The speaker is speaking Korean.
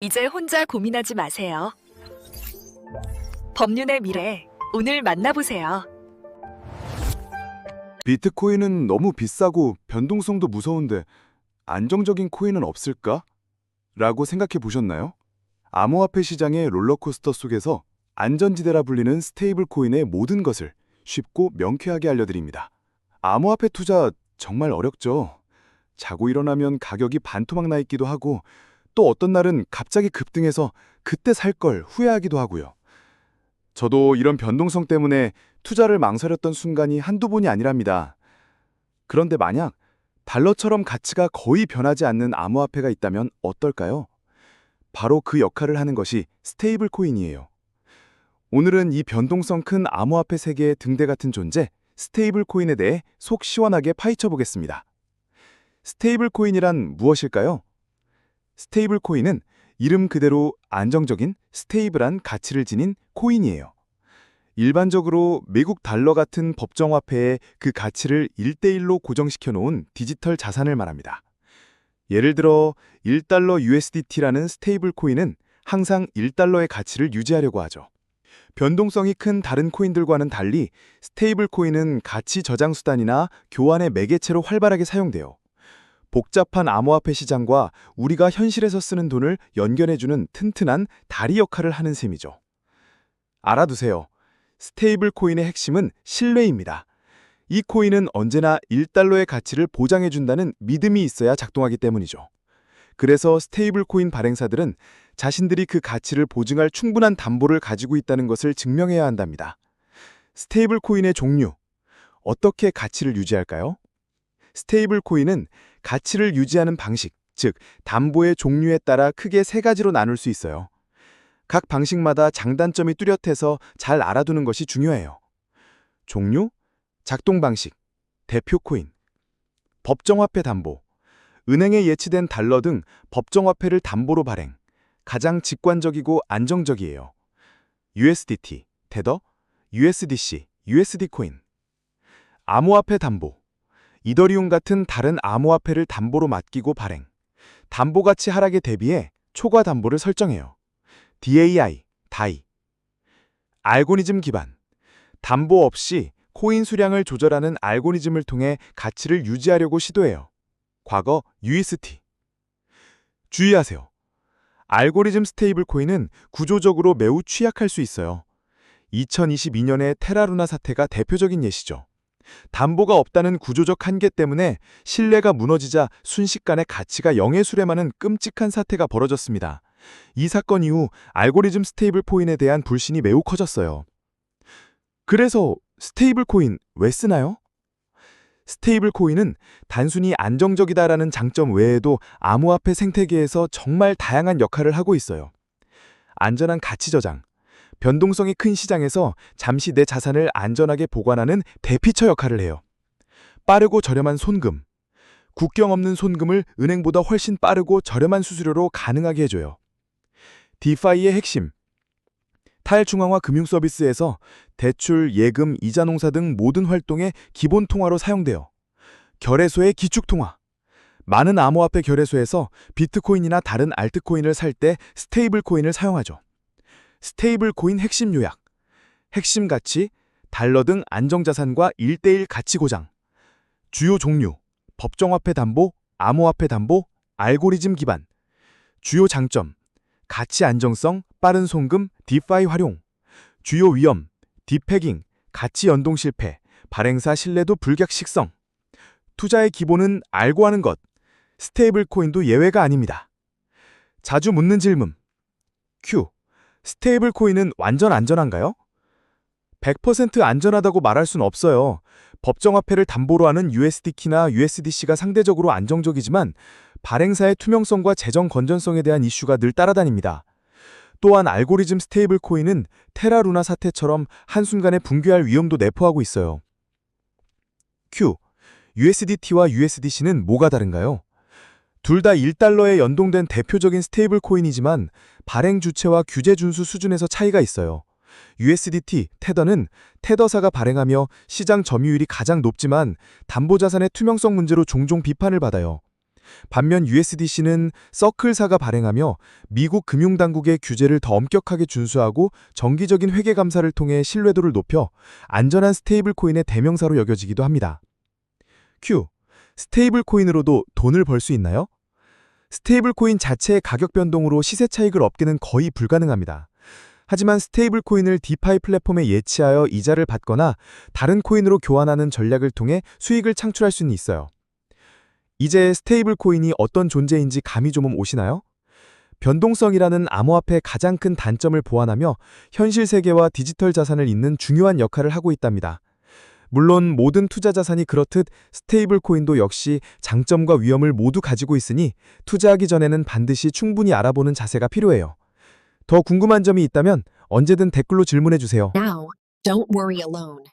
이제 혼자 고민하지 마세요. 법륜의 미래, 오늘 만나보세요. 비트코인은 너무 비싸고 변동성도 무서운데 안정적인 코인은 없을까? 라고 생각해 보셨나요? 암호화폐 시장의 롤러코스터 속에서 안전지대라 불리는 스테이블 코인의 모든 것을 쉽고 명쾌하게 알려드립니다. 암호화폐 투자 정말 어렵죠. 자고 일어나면 가격이 반토막 나 있기도 하고 또 어떤 날은 갑자기 급등해서 그때 살 걸 후회하기도 하고요. 저도 이런 변동성 때문에 투자를 망설였던 순간이 한두 번이 아니랍니다. 그런데 만약 달러처럼 가치가 거의 변하지 않는 암호화폐가 있다면 어떨까요? 바로 그 역할을 하는 것이 스테이블 코인이에요. 오늘은 이 변동성 큰 암호화폐 세계의 등대 같은 존재, 스테이블 코인에 대해 속 시원하게 파헤쳐 보겠습니다. 스테이블 코인이란 무엇일까요? 스테이블 코인은 이름 그대로 안정적인 스테이블한 가치를 지닌 코인이에요. 일반적으로 미국 달러 같은 법정화폐에 그 가치를 1대1로 고정시켜 놓은 디지털 자산을 말합니다. 예를 들어 1달러 USDT라는 스테이블 코인은 항상 1달러의 가치를 유지하려고 하죠. 변동성이 큰 다른 코인들과는 달리 스테이블 코인은 가치 저장 수단이나 교환의 매개체로 활발하게 사용돼요. 복잡한 암호화폐 시장과 우리가 현실에서 쓰는 돈을 연결해주는 튼튼한 다리 역할을 하는 셈이죠. 알아두세요. 스테이블 코인의 핵심은 신뢰입니다. 이 코인은 언제나 1달러의 가치를 보장해준다는 믿음이 있어야 작동하기 때문이죠. 그래서 스테이블 코인 발행사들은 자신들이 그 가치를 보증할 충분한 담보를 가지고 있다는 것을 증명해야 한답니다. 스테이블 코인의 종류. 어떻게 가치를 유지할까요? 스테이블 코인은 가치를 유지하는 방식, 즉 담보의 종류에 따라 크게 세 가지로 나눌 수 있어요. 각 방식마다 장단점이 뚜렷해서 잘 알아두는 것이 중요해요. 종류, 작동 방식, 대표 코인, 법정화폐 담보, 은행에 예치된 달러 등 법정화폐를 담보로 발행, 가장 직관적이고 안정적이에요. USDT, 테더, USDC, USD 코인. 암호화폐 담보, 이더리움 같은 다른 암호화폐를 담보로 맡기고 발행, 담보 가치 하락에 대비해 초과 담보를 설정해요. DAI, DAI. 알고리즘 기반. 담보 없이 코인 수량을 조절하는 알고리즘을 통해 가치를 유지하려고 시도해요. 과거 UST. 주의하세요. 알고리즘 스테이블 코인은 구조적으로 매우 취약할 수 있어요. 2022년의 테라루나 사태가 대표적인 예시죠. 담보가 없다는 구조적 한계 때문에 신뢰가 무너지자 순식간에 가치가 영의 수렴하는 끔찍한 사태가 벌어졌습니다. 이 사건 이후 알고리즘 스테이블 코인에 대한 불신이 매우 커졌어요. 그래서 스테이블 코인 왜 쓰나요? 스테이블 코인은 단순히 안정적이다라는 장점 외에도 암호화폐 생태계에서 정말 다양한 역할을 하고 있어요. 안전한 가치 저장, 변동성이 큰 시장에서 잠시 내 자산을 안전하게 보관하는 대피처 역할을 해요. 빠르고 저렴한 손금, 국경 없는 손금을 은행보다 훨씬 빠르고 저렴한 수수료로 가능하게 해줘요. 디파이의 핵심 탈중앙화 금융 서비스에서 대출, 예금, 이자 농사 등 모든 활동에 기본 통화로 사용돼요. 결해소의 기축 통화 많은 암호화폐 결해소에서 비트코인이나 다른 알트코인을 살 때 스테이블 코인을 사용하죠. 스테이블 코인 핵심 요약 핵심 가치 달러 등 안정자산과 1대1 가치 고장 주요 종류 법정화폐 담보, 암호화폐 담보, 알고리즘 기반 주요 장점 가치 안정성, 빠른 송금, 디파이 활용 주요 위험, 디패깅, 가치 연동 실패, 발행사 신뢰도 불격 식성 투자의 기본은 알고 하는 것 스테이블 코인도 예외가 아닙니다. 자주 묻는 질문 Q. 스테이블 코인은 완전 안전한가요? 100% 안전하다고 말할 순 없어요. 법정화폐를 담보로 하는 USDT나 USDC가 상대적으로 안정적이지만 발행사의 투명성과 재정 건전성에 대한 이슈가 늘 따라다닙니다. 또한 알고리즘 스테이블 코인은 테라루나 사태처럼 한순간에 붕괴할 위험도 내포하고 있어요. Q. USDT와 USDC는 뭐가 다른가요? 둘 다 1달러에 연동된 대표적인 스테이블 코인이지만 발행 주체와 규제 준수 수준에서 차이가 있어요. USDT, 테더는 테더사가 발행하며 시장 점유율이 가장 높지만 담보자산의 투명성 문제로 종종 비판을 받아요. 반면 USDC는 서클사가 발행하며 미국 금융당국의 규제를 더 엄격하게 준수하고 정기적인 회계 감사를 통해 신뢰도를 높여 안전한 스테이블 코인의 대명사로 여겨지기도 합니다. Q. 스테이블 코인으로도 돈을 벌 수 있나요? 스테이블 코인 자체의 가격 변동으로 시세 차익을 얻기는 거의 불가능합니다. 하지만 스테이블 코인을 디파이 플랫폼에 예치하여 이자를 받거나 다른 코인으로 교환하는 전략을 통해 수익을 창출할 수는 있어요. 이제 스테이블 코인이 어떤 존재인지 감이 좀 오시나요? 변동성이라는 암호화폐의 가장 큰 단점을 보완하며 현실 세계와 디지털 자산을 잇는 중요한 역할을 하고 있답니다. 물론 모든 투자 자산이 그렇듯 스테이블 코인도 역시 장점과 위험을 모두 가지고 있으니 투자하기 전에는 반드시 충분히 알아보는 자세가 필요해요. 더 궁금한 점이 있다면 언제든 댓글로 질문해 주세요. Now, don't worry alone.